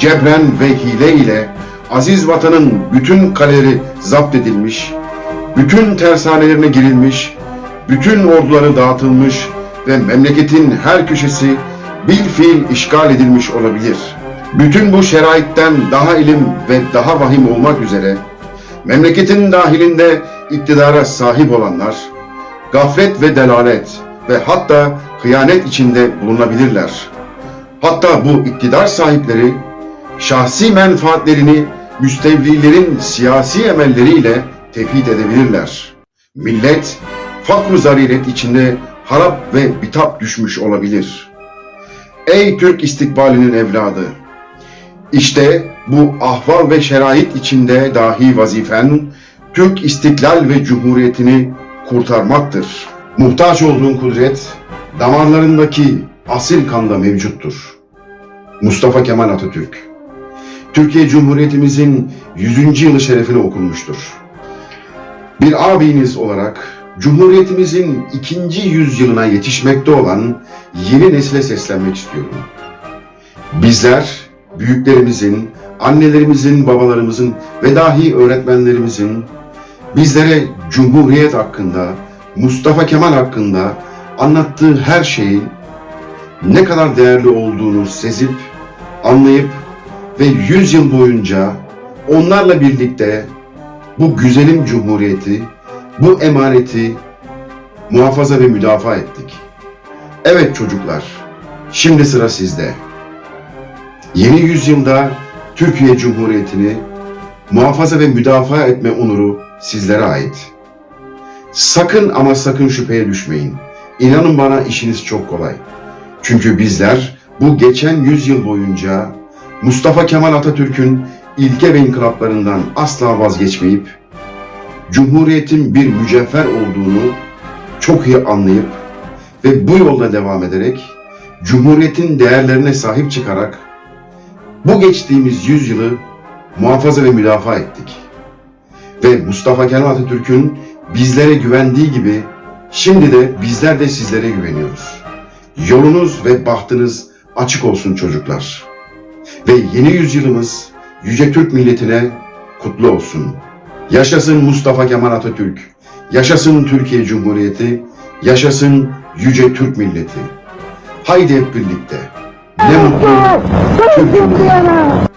Cebren ve hile ile aziz vatanın bütün kaleleri zapt edilmiş, bütün tersanelerine girilmiş, bütün orduları dağıtılmış ve memleketin her köşesi bil fiil işgal edilmiş olabilir. Bütün bu şeraitten daha ilim ve daha vahim olmak üzere memleketin dahilinde iktidara sahip olanlar, gaflet ve delalet ve hatta hıyanet içinde bulunabilirler. Hatta bu iktidar sahipleri şahsi menfaatlerini müstevlilerin siyasi emelleriyle tefhit edebilirler. Millet fakr zariret içinde harap ve bitap düşmüş olabilir. Ey Türk istikbalinin evladı! İşte bu ahval ve şerait içinde dahi vazifen Türk istiklal ve cumhuriyetini kurtarmaktır. Muhtaç olduğun kudret damarlarındaki asil kanda mevcuttur. Mustafa Kemal Atatürk Türkiye Cumhuriyetimizin 100. yılı şerefine okunmuştur. Bir abiniz olarak Cumhuriyetimizin ikinci yüzyılına yetişmekte olan yeni nesile seslenmek istiyorum. Bizler büyüklerimizin, annelerimizin, babalarımızın ve dahi öğretmenlerimizin bizlere Cumhuriyet hakkında, Mustafa Kemal hakkında anlattığı her şeyin ne kadar değerli olduğunu sezip, anlayıp ve 100 yıl boyunca onlarla birlikte bu güzelim cumhuriyeti, bu emaneti muhafaza ve müdafaa ettik. Evet çocuklar, şimdi sıra sizde. Yeni yüzyılda Türkiye Cumhuriyeti'ni muhafaza ve müdafaa etme onuru sizlere ait. Sakın ama sakın şüpheye düşmeyin. İnanın bana işiniz çok kolay. Çünkü bizler bu geçen yüzyıl boyunca Mustafa Kemal Atatürk'ün ilke ve inkılaplarından asla vazgeçmeyip Cumhuriyetin bir mücevher olduğunu çok iyi anlayıp ve bu yolda devam ederek Cumhuriyetin değerlerine sahip çıkarak bu geçtiğimiz yüzyılı muhafaza ve müdafaa ettik. Ve Mustafa Kemal Atatürk'ün bizlere güvendiği gibi şimdi de bizler de sizlere güveniyoruz. Yolunuz ve bahtınız açık olsun çocuklar. Ve yeni yüzyılımız Yüce Türk milletine kutlu olsun. Yaşasın Mustafa Kemal Atatürk, yaşasın Türkiye Cumhuriyeti, yaşasın Yüce Türk milleti. Haydi hep birlikte. Ne mutlu Türk Cumhuriyeti.